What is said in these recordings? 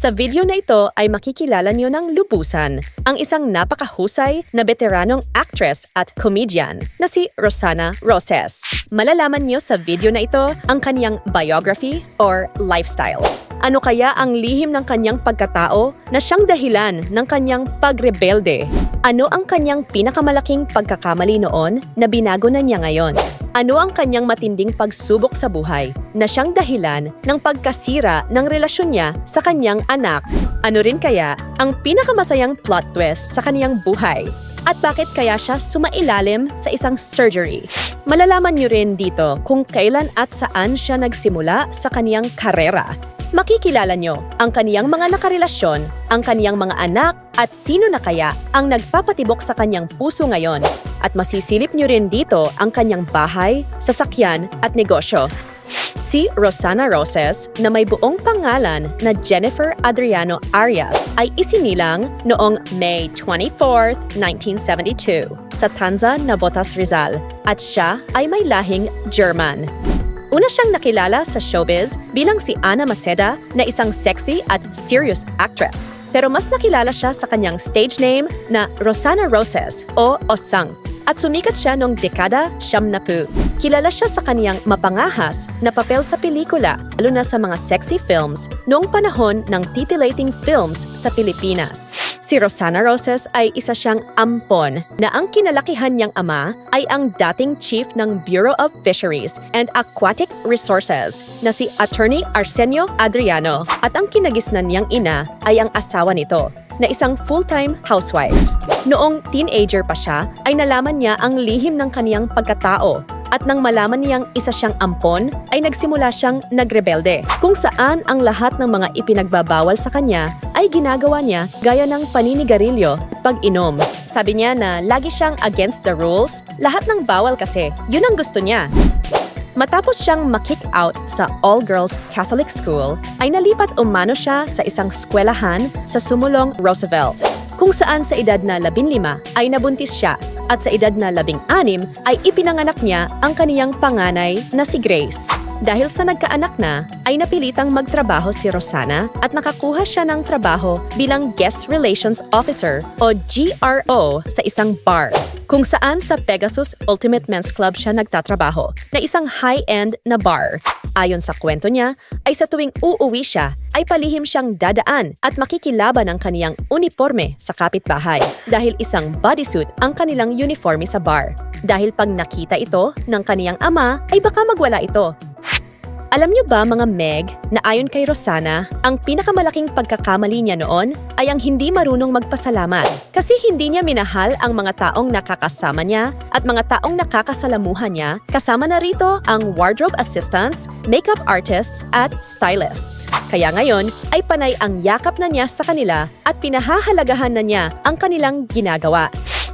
Sa video na ito ay makikilala niyo ng lubusan ang isang napakahusay na veteranong actress at comedian na si Rosana Roses. Malalaman niyo sa video na ito ang kanyang biography or lifestyle. Ano kaya ang lihim ng kanyang pagkatao na siyang dahilan ng kanyang pagrebelde? Ano ang kanyang pinakamalaking pagkakamali noon na binago na niya ngayon? Ano ang kanyang matinding pagsubok sa buhay na siyang dahilan ng pagkasira ng relasyon niya sa kanyang anak? Ano rin kaya ang pinakamasayang plot twist sa kanyang buhay? At bakit kaya siya sumailalim sa isang surgery? Malalaman niyo rin dito kung kailan at saan siya nagsimula sa kaniyang karera makikilala nyo ang kaniyang mga nakarelasyon, ang kaniyang mga anak at sino na kaya ang nagpapatibok sa kanyang puso ngayon. At masisilip nyo rin dito ang kanyang bahay, sasakyan at negosyo. Si Rosana Roses na may buong pangalan na Jennifer Adriano Arias ay isinilang noong May 24, 1972 sa Tanza, Navotas, Rizal at siya ay may lahing German. Una siyang nakilala sa showbiz bilang si Ana Maceda na isang sexy at serious actress. Pero mas nakilala siya sa kanyang stage name na Rosana Roses o Osang. At sumikat siya noong dekada siyam na po. Kilala siya sa kaniyang mapangahas na papel sa pelikula, lalo na sa mga sexy films noong panahon ng titillating films sa Pilipinas. Si Rosana Roses ay isa siyang ampon na ang kinalakihan niyang ama ay ang dating chief ng Bureau of Fisheries and Aquatic Resources na si Attorney Arsenio Adriano at ang kinagisnan niyang ina ay ang asawa nito na isang full-time housewife. Noong teenager pa siya ay nalaman niya ang lihim ng kaniyang pagkatao at nang malaman niyang isa siyang ampon, ay nagsimula siyang nagrebelde. Kung saan ang lahat ng mga ipinagbabawal sa kanya ay ginagawa niya gaya ng paninigarilyo pag-inom. Sabi niya na lagi siyang against the rules, lahat ng bawal kasi, yun ang gusto niya. Matapos siyang makick out sa all-girls Catholic school, ay nalipat umano siya sa isang skwelahan sa Sumulong, Roosevelt kung saan sa edad na 15 ay nabuntis siya at sa edad na 16 ay ipinanganak niya ang kaniyang panganay na si Grace. Dahil sa nagkaanak na, ay napilitang magtrabaho si Rosana at nakakuha siya ng trabaho bilang Guest Relations Officer o GRO sa isang bar kung saan sa Pegasus Ultimate Men's Club siya nagtatrabaho na isang high-end na bar. Ayon sa kwento niya, ay sa tuwing uuwi siya, ay palihim siyang dadaan at makikilaban ang kaniyang uniforme sa kapitbahay dahil isang bodysuit ang kanilang uniforme sa bar. Dahil pag nakita ito ng kaniyang ama, ay baka magwala ito alam niyo ba mga Meg na ayon kay Rosana, ang pinakamalaking pagkakamali niya noon ay ang hindi marunong magpasalamat kasi hindi niya minahal ang mga taong nakakasama niya at mga taong nakakasalamuhan niya kasama na rito ang wardrobe assistants, makeup artists at stylists. Kaya ngayon ay panay ang yakap na niya sa kanila at pinahahalagahan na niya ang kanilang ginagawa.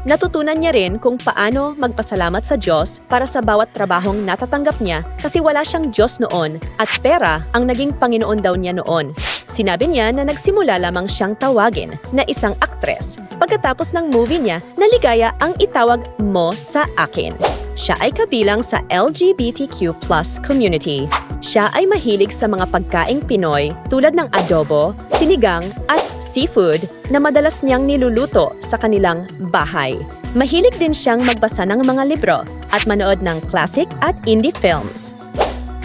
Natutunan niya rin kung paano magpasalamat sa Diyos para sa bawat trabahong natatanggap niya kasi wala siyang Diyos noon at pera ang naging Panginoon daw niya noon. Sinabi niya na nagsimula lamang siyang tawagin na isang aktres pagkatapos ng movie niya na ligaya ang itawag mo sa akin. Siya ay kabilang sa LGBTQ community. Siya ay mahilig sa mga pagkaing Pinoy tulad ng adobo, sinigang at seafood na madalas niyang niluluto sa kanilang bahay. Mahilig din siyang magbasa ng mga libro at manood ng classic at indie films.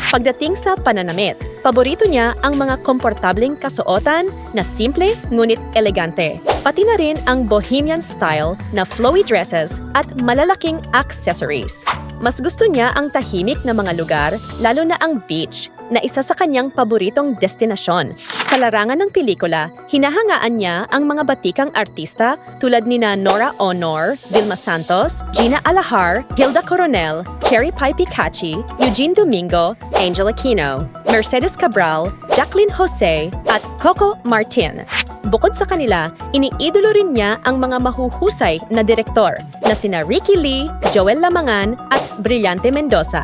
Pagdating sa pananamit, paborito niya ang mga komportableng kasuotan na simple ngunit elegante. Pati na rin ang bohemian style na flowy dresses at malalaking accessories. Mas gusto niya ang tahimik na mga lugar, lalo na ang beach, na isa sa kanyang paboritong destinasyon. Sa larangan ng pelikula, hinahangaan niya ang mga batikang artista tulad ni na Nora Honor, Vilma Santos, Gina Alahar, Hilda Coronel, Cherry Pie Picachi, Eugene Domingo, Angel Aquino, Mercedes Cabral, Jacqueline Jose, at Coco Martin. Bukod sa kanila, iniidolo rin niya ang mga mahuhusay na direktor na sina Ricky Lee, Joel Lamangan at Brillante Mendoza.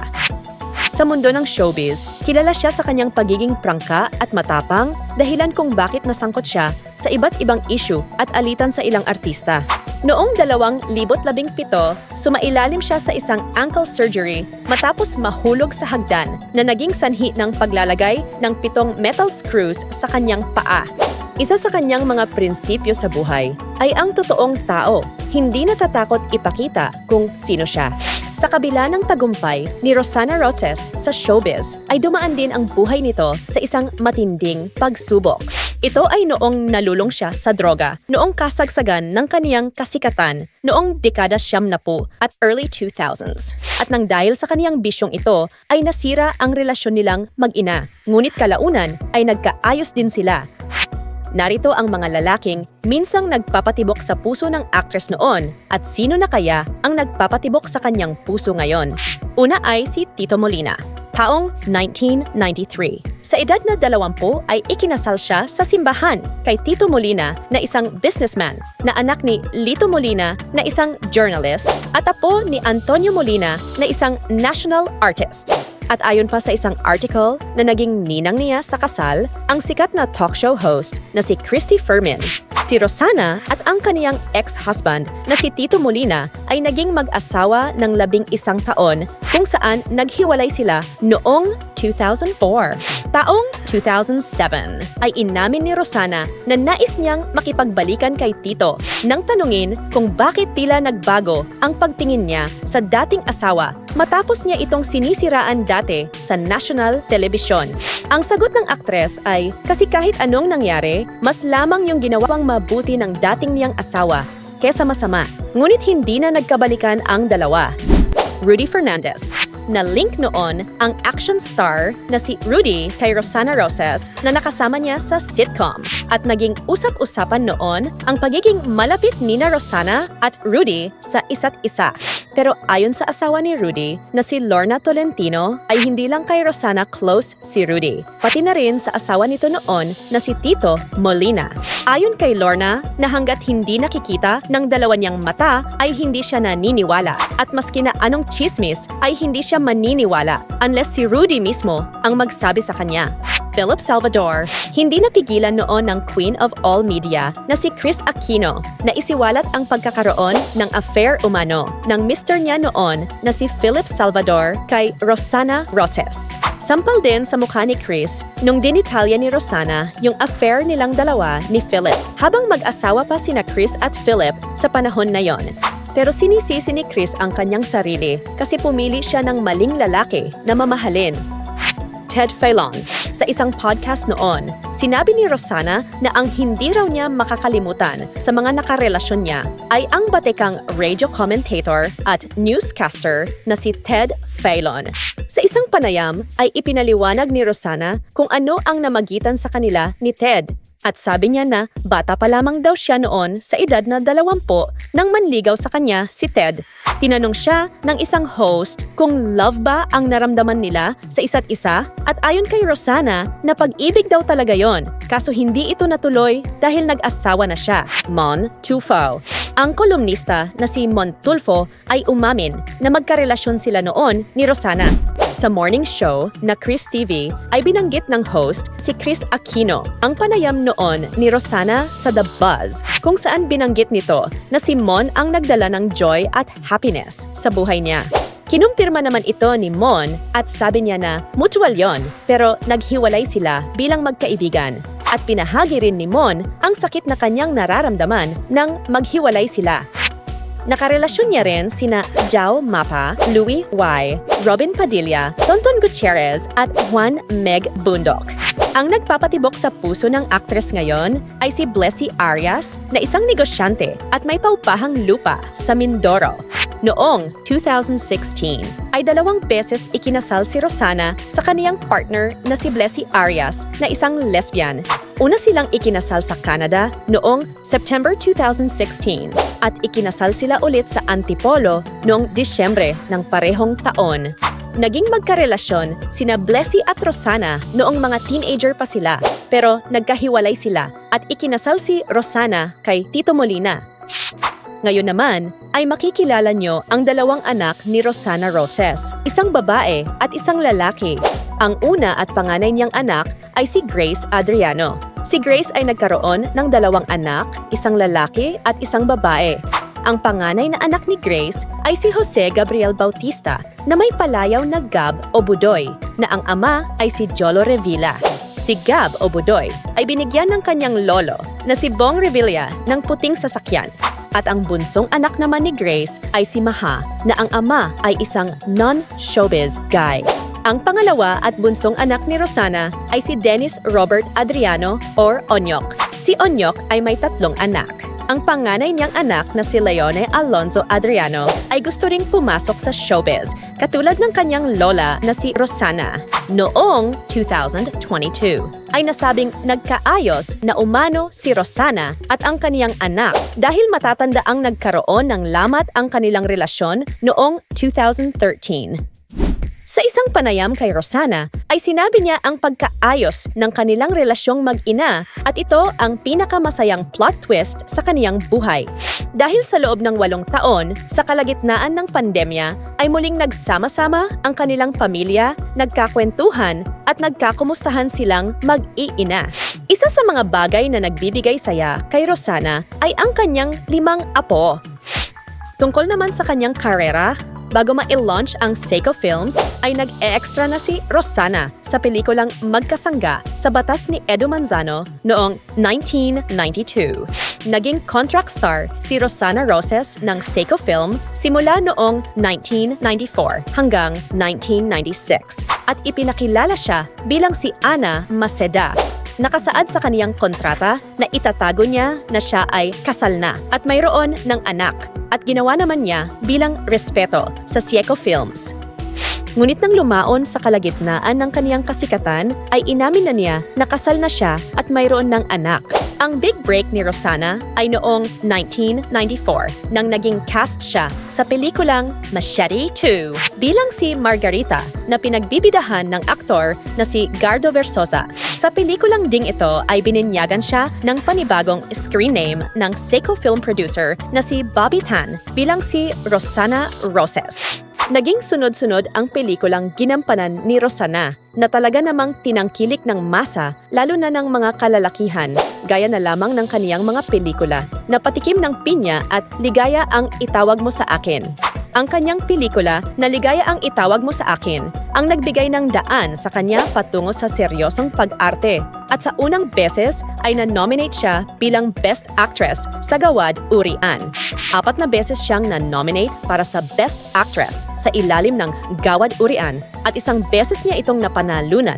Sa mundo ng showbiz, kilala siya sa kanyang pagiging prangka at matapang dahilan kung bakit nasangkot siya sa iba't ibang issue at alitan sa ilang artista. Noong 2017, sumailalim siya sa isang ankle surgery matapos mahulog sa hagdan na naging sanhi ng paglalagay ng pitong metal screws sa kanyang paa. Isa sa kanyang mga prinsipyo sa buhay ay ang totoong tao, hindi natatakot ipakita kung sino siya. Sa kabila ng tagumpay ni Rosana Rotes sa showbiz, ay dumaan din ang buhay nito sa isang matinding pagsubok. Ito ay noong nalulong siya sa droga, noong kasagsagan ng kaniyang kasikatan, noong dekada siyam na po at early 2000s. At nang dahil sa kaniyang bisyong ito, ay nasira ang relasyon nilang mag-ina. Ngunit kalaunan ay nagkaayos din sila Narito ang mga lalaking minsang nagpapatibok sa puso ng actress noon at sino na kaya ang nagpapatibok sa kanyang puso ngayon. Una ay si Tito Molina, taong 1993. Sa edad na 20 ay ikinasal siya sa simbahan kay Tito Molina na isang businessman, na anak ni Lito Molina na isang journalist at apo ni Antonio Molina na isang national artist. At ayon pa sa isang article na naging ninang niya sa kasal, ang sikat na talk show host na si Christy Fermin. Si Rosana at ang kaniyang ex-husband na si Tito Molina ay naging mag-asawa ng labing isang taon kung saan naghiwalay sila noong 2004. Taong 2007 ay inamin ni Rosana na nais niyang makipagbalikan kay Tito nang tanungin kung bakit tila nagbago ang pagtingin niya sa dating asawa matapos niya itong sinisiraan dati sa national television. Ang sagot ng aktres ay kasi kahit anong nangyari, mas lamang yung ginawang mabuti ng dating niyang asawa kesa masama. Ngunit hindi na nagkabalikan ang dalawa. Rudy Fernandez na link noon ang action star na si Rudy kay Rosana Roses na nakasama niya sa sitcom. At naging usap-usapan noon ang pagiging malapit ni na Rosana at Rudy sa isa't isa. Pero ayon sa asawa ni Rudy na si Lorna Tolentino ay hindi lang kay Rosana close si Rudy, pati na rin sa asawa nito noon na si Tito Molina. Ayon kay Lorna na hanggat hindi nakikita ng dalawa niyang mata ay hindi siya naniniwala at maski na anong chismis ay hindi siya maniniwala unless si Rudy mismo ang magsabi sa kanya. Philip Salvador, hindi napigilan noon ng Queen of All Media na si Chris Aquino na isiwalat ang pagkakaroon ng affair umano ng mister niya noon na si Philip Salvador kay Rosana Rotes. Sampal din sa mukha ni Chris nung dinitalya ni Rosana yung affair nilang dalawa ni Philip habang mag-asawa pa sina Chris at Philip sa panahon na yon. Pero sinisisi ni Chris ang kanyang sarili kasi pumili siya ng maling lalaki na mamahalin Ted Filon. Sa isang podcast noon, sinabi ni Rosana na ang hindi raw niya makakalimutan sa mga nakarelasyon niya ay ang batekang radio commentator at newscaster na si Ted Filon. Sa isang panayam ay ipinaliwanag ni Rosana kung ano ang namagitan sa kanila ni Ted at sabi niya na bata pa lamang daw siya noon sa edad na dalawampo nang manligaw sa kanya si Ted. Tinanong siya ng isang host kung love ba ang naramdaman nila sa isa't isa at ayon kay Rosana na pag-ibig daw talaga yon kaso hindi ito natuloy dahil nag-asawa na siya. Mon Tufo. Ang kolumnista na si Mon Tulfo ay umamin na magkarelasyon sila noon ni Rosana. Sa morning show na Chris TV ay binanggit ng host si Chris Aquino ang panayam noon ni Rosana sa The Buzz kung saan binanggit nito na si Mon ang nagdala ng joy at happiness sa buhay niya. Kinumpirma naman ito ni Mon at sabi niya na mutual yon pero naghiwalay sila bilang magkaibigan at pinahagi rin ni Mon ang sakit na kanyang nararamdaman nang maghiwalay sila Nakarelasyon niya rin sina Jao Mapa, Louis Y, Robin Padilla, Tonton Gutierrez at Juan Meg Bundok. Ang nagpapatibok sa puso ng aktres ngayon ay si Blessy Arias na isang negosyante at may paupahang lupa sa Mindoro. Noong 2016 ay dalawang beses ikinasal si Rosana sa kaniyang partner na si Blessy Arias na isang lesbian. Una silang ikinasal sa Canada noong September 2016 at ikinasal sila ulit sa Antipolo noong Disyembre ng parehong taon. Naging magkarelasyon sina Blessy at Rosana noong mga teenager pa sila pero nagkahiwalay sila at ikinasal si Rosana kay Tito Molina ngayon naman ay makikilala nyo ang dalawang anak ni Rosana Roses, isang babae at isang lalaki. Ang una at panganay niyang anak ay si Grace Adriano. Si Grace ay nagkaroon ng dalawang anak, isang lalaki at isang babae. Ang panganay na anak ni Grace ay si Jose Gabriel Bautista na may palayaw na Gab o Budoy, na ang ama ay si Jolo Revilla. si Gab o Budoy, ay binigyan ng kanyang lolo na si Bong Revilla ng puting sasakyan. At ang bunsong anak naman ni Grace ay si Maha na ang ama ay isang non-showbiz guy. Ang pangalawa at bunsong anak ni Rosana ay si Dennis Robert Adriano or Onyok. Si Onyok ay may tatlong anak. Ang panganay niyang anak na si Leone Alonzo Adriano ay gusto ring pumasok sa showbiz, katulad ng kanyang lola na si Rosana. Noong 2022 ay nasabing nagkaayos na umano si Rosana at ang kaniyang anak dahil matatanda ang nagkaroon ng lamat ang kanilang relasyon noong 2013. Sa isang panayam kay Rosana, ay sinabi niya ang pagkaayos ng kanilang relasyong mag-ina at ito ang pinakamasayang plot twist sa kaniyang buhay. Dahil sa loob ng walong taon, sa kalagitnaan ng pandemya, ay muling nagsama-sama ang kanilang pamilya, nagkakwentuhan at nagkakumustahan silang mag-iina. Isa sa mga bagay na nagbibigay saya kay Rosana ay ang kanyang limang apo. Tungkol naman sa kanyang karera, bago ma-launch ang Seiko Films, ay nag-extra na si Rosana sa pelikulang Magkasangga sa batas ni Edo Manzano noong 1992. Naging contract star si Rosana Roses ng Seiko Film simula noong 1994 hanggang 1996 at ipinakilala siya bilang si Ana Maceda nakasaad sa kaniyang kontrata na itatago niya na siya ay kasal na at mayroon ng anak at ginawa naman niya bilang respeto sa Sieco Films. Ngunit nang lumaon sa kalagitnaan ng kaniyang kasikatan ay inamin na niya na kasal na siya at mayroon ng anak. Ang big break ni Rosana ay noong 1994 nang naging cast siya sa pelikulang Machete 2 bilang si Margarita na pinagbibidahan ng aktor na si Gardo Versosa. Sa pelikulang ding ito ay bininyagan siya ng panibagong screen name ng Seiko film producer na si Bobby Tan bilang si Rosana Roses. Naging sunod-sunod ang pelikulang ginampanan ni Rosana na talaga namang tinangkilik ng masa lalo na ng mga kalalakihan gaya na lamang ng kaniyang mga pelikula na patikim ng pinya at ligaya ang itawag mo sa akin. Ang kanyang pelikula na Ligaya ang Itawag Mo Sa Akin ang nagbigay ng daan sa kanya patungo sa seryosong pag-arte at sa unang beses ay na-nominate siya bilang Best Actress sa Gawad Urian. Apat na beses siyang na-nominate para sa Best Actress sa ilalim ng Gawad Urian at isang beses niya itong napanalunan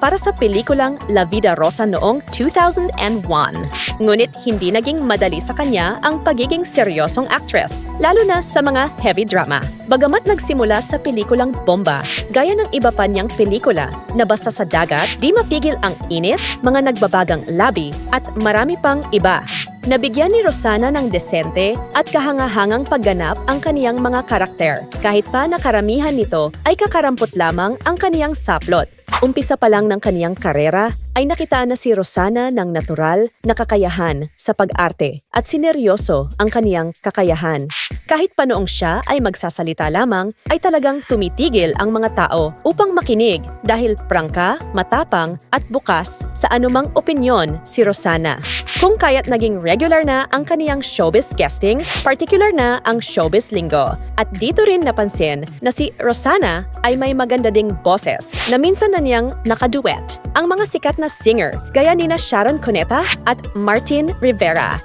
para sa pelikulang La Vida Rosa noong 2001. Ngunit hindi naging madali sa kanya ang pagiging seryosong actress, lalo na sa mga heavy drama. Bagamat nagsimula sa pelikulang Bomba, gaya ng iba pa niyang pelikula na basta sa dagat, di mapigil ang init, mga nagbabagang labi, at marami pang iba. Nabigyan ni Rosana ng desente at kahangahangang pagganap ang kaniyang mga karakter. Kahit pa na karamihan nito ay kakarampot lamang ang kaniyang saplot. Umpisa pa lang ng kaniyang karera ay nakitaan na si Rosana ng natural na kakayahan sa pag-arte at sineryoso ang kaniyang kakayahan. Kahit pa noong siya ay magsasalita lamang, ay talagang tumitigil ang mga tao upang makinig dahil prangka, matapang at bukas sa anumang opinyon si Rosana. Kung kaya't naging regular na ang kaniyang showbiz guesting, particular na ang showbiz linggo. At dito rin napansin na si Rosana ay may maganda ding boses na minsan na niyang nakaduet. Ang mga sikat na singer gaya nina Sharon Cuneta at Martin Rivera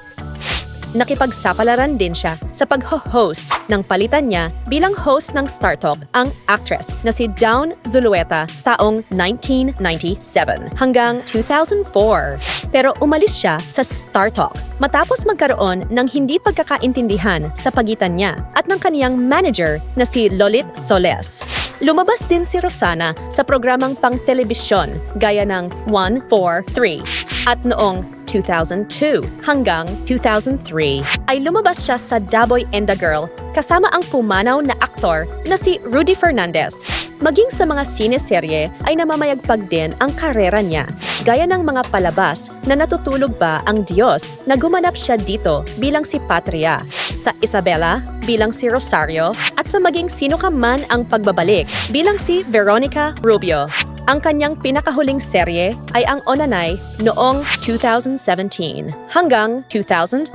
nakipagsapalaran din siya sa pag-host ng palitan niya bilang host ng Star Talk ang actress na si Dawn Zulueta taong 1997 hanggang 2004. Pero umalis siya sa Star Talk matapos magkaroon ng hindi pagkakaintindihan sa pagitan niya at ng kaniyang manager na si Lolit Soles. Lumabas din si Rosana sa programang pang-telebisyon gaya ng 143 at noong 2002 hanggang 2003 ay lumabas siya sa Daboy and the Girl kasama ang pumanaw na aktor na si Rudy Fernandez. Maging sa mga sineserye ay namamayagpag din ang karera niya, gaya ng mga palabas na natutulog ba ang Diyos na gumanap siya dito bilang si Patria, sa Isabela bilang si Rosario, at sa maging sino ka man ang pagbabalik bilang si Veronica Rubio. Ang kanyang pinakahuling serye ay ang Onanay noong 2017 hanggang 2019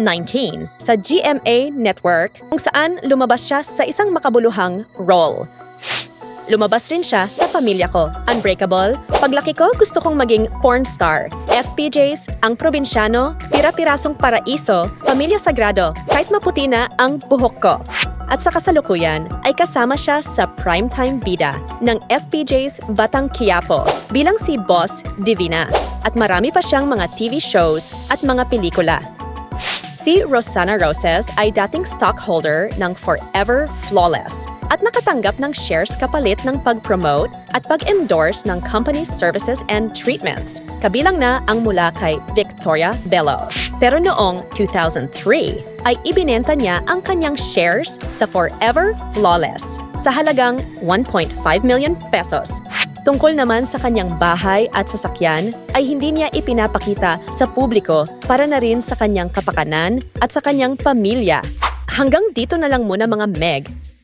sa GMA Network kung saan lumabas siya sa isang makabuluhang role. Lumabas rin siya sa pamilya ko. Unbreakable. Paglaki ko, gusto kong maging porn star. FPJs, ang probinsyano, pira-pirasong paraiso, pamilya sagrado, kahit maputi na ang buhok ko. At sa kasalukuyan ay kasama siya sa primetime bida ng FPJ's Batang Quiapo bilang si Boss Divina. At marami pa siyang mga TV shows at mga pelikula. Si Rosana Roses ay dating stockholder ng Forever Flawless at nakatanggap ng shares kapalit ng pag-promote at pag-endorse ng company's services and treatments, kabilang na ang mula kay Victoria Bello. Pero noong 2003 ay ibinenta niya ang kanyang shares sa Forever Flawless sa halagang 1.5 million pesos Tungkol naman sa kanyang bahay at sasakyan ay hindi niya ipinapakita sa publiko para na rin sa kanyang kapakanan at sa kanyang pamilya. Hanggang dito na lang muna mga Meg.